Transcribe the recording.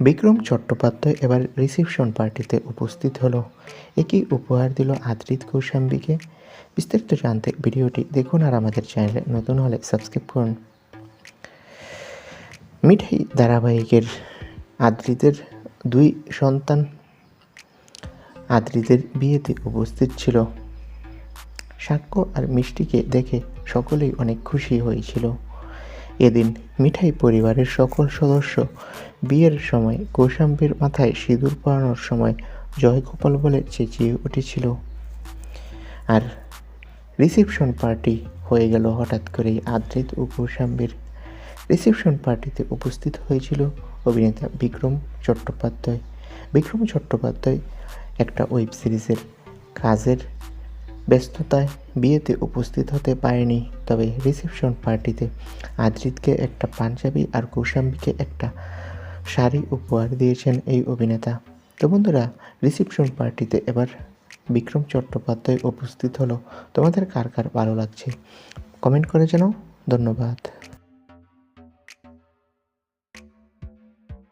বিক্রম চট্টোপাধ্যায় এবার রিসেপশন পার্টিতে উপস্থিত হলো। একই উপহার দিল আদ্রিত কৌশাম্বীকে। বিস্তারিত জানতে ভিডিওটি দেখুন আর আমাদের চ্যানেলে নতুন হলে সাবস্ক্রাইব করুন। মিঠাই ধারাবাহিকের আদ্রিতের দুই সন্তান আদ্রিতের বিয়েতে উপস্থিত ছিল। সাক্ষ্য আর মিষ্টিকে দেখে সকলেই অনেক খুশি হয়েছিল। এদিন মিঠাই পরিবারের সকল সদস্য বিয়ের সময় কৌশাম্বীর মাথায় সিঁদুর পরানোর সময় জয়গোপাল বলে চেঁচিয়ে উঠেছিল। আর রিসেপশন পার্টি হয়ে গেল হঠাৎ করেই আদ্রিত ও কৌশাম্বীর। রিসেপশন পার্টিতে উপস্থিত হয়েছিল অভিনেতা বিক্রম চট্টোপাধ্যায়। বিক্রম চট্টোপাধ্যায় একটা ওয়েব সিরিজের কাজের ব্যস্ততায় বিয়েতে উপস্থিত হতে পারেনি। তবে রিসেপশন পার্টিতে আদ্রিতকে একটা পাঞ্জাবি আর কৌশাম্বীকে একটা শাড়ি উপহার দিয়েছেন এই অভিনেতা। তো বন্ধুরা, রিসেপশন পার্টিতে এবার বিক্রম চট্টোপাধ্যায় উপস্থিত হলো। তোমাদের কার কার ভালো লাগছে? কমেন্ট করে জানাও। ধন্যবাদ।